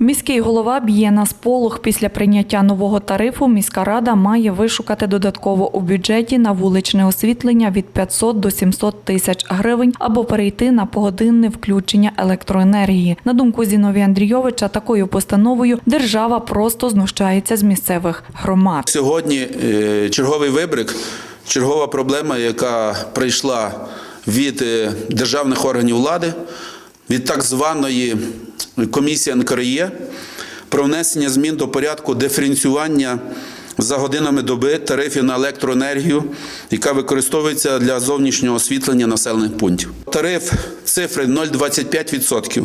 Міський голова б'є на сполох. Після прийняття нового тарифу міська рада має вишукати додатково у бюджеті на вуличне освітлення від 500 до 700 тисяч гривень або перейти на погодинне включення електроенергії. На думку Зіновія Андрійовича, такою постановою держава просто знущається з місцевих громад. Сьогодні е, черговий вибрик, чергова проблема, яка прийшла від е, державних органів влади, від так званої комісії НКРЄ про внесення змін до порядку диференціювання за годинами доби тарифів на електроенергію, яка використовується для зовнішнього освітлення населених пунктів. Тариф цифри 0,25%.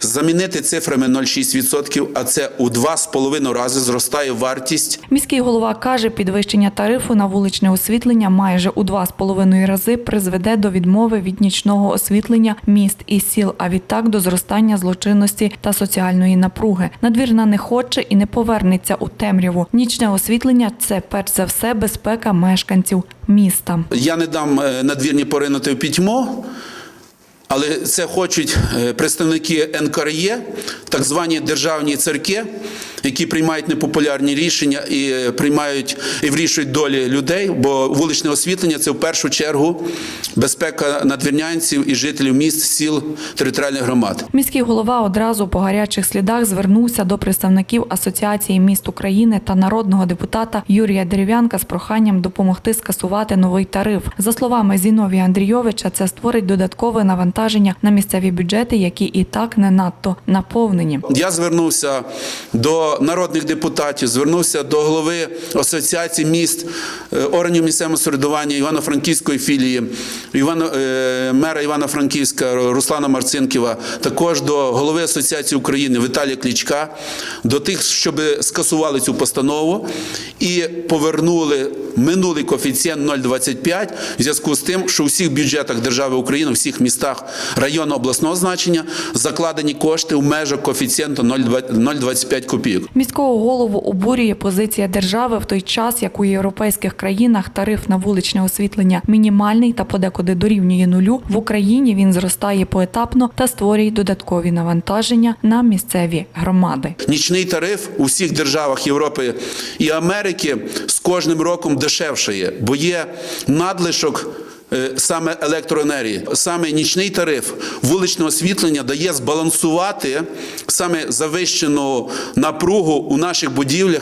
Замінити цифрами 0,6%, а це у 2,5 рази зростає вартість Міський голова каже, підвищення тарифу на вуличне освітлення майже у два з половиною рази призведе до відмови від нічного освітлення міст і сіл, а відтак до зростання злочинності та соціальної напруги. Надвірна не хоче і не повернеться у темряву. Нічне освітлення це перш за все безпека мешканців міста. Я не дам е, надвірні поринути в пітьмо, але це хочуть е, представники НКРЄ, так звані державні церкви, які приймають непопулярні рішення і е, приймають і вирішують долі людей. Бо вуличне освітлення це в першу чергу безпека надвірнянців і жителів міст, сіл, територіальних громад. Міський голова одразу по гарячих слідах звернувся до представників Асоціації міст України та народного депутата Юрія Дерев'янка з проханням допомогти скасувати новий тариф. За словами Зіновія Андрійовича, це створить додаткове навантаження на місцеві бюджети, які і так не надто наповнені. Я звернувся до народних депутатів, звернувся до голови асоціації міст е, органів місцевого самоврядування Івано-Франківської філії, Івано, е, мера Івано-Франківська Руслана Марцинківа, також до голови Асоціації України Віталія Клічка, до тих, щоб скасували цю постанову і повернули минулий коефіцієнт 0,25 в зв'язку з тим, що у всіх бюджетах держави України, у всіх містах району обласного значення закладені кошти в межах коефіцієнту 0,25 копійок. Міського голову обурює позиція держави в той час, як у європейських країнах тариф на вуличне освітлення мінімальний та подекуди дорівнює нулю. В Україні він зростає поетапно та створює додаткові навантаження на місцеві громади. Нічний тариф у всіх державах Європи і Америки з кожним роком дешевшає, бо є надлишок. Е, Саме електроенергії, саме нічний тариф вуличного освітлення дає збалансувати саме завищену напругу у наших будівлях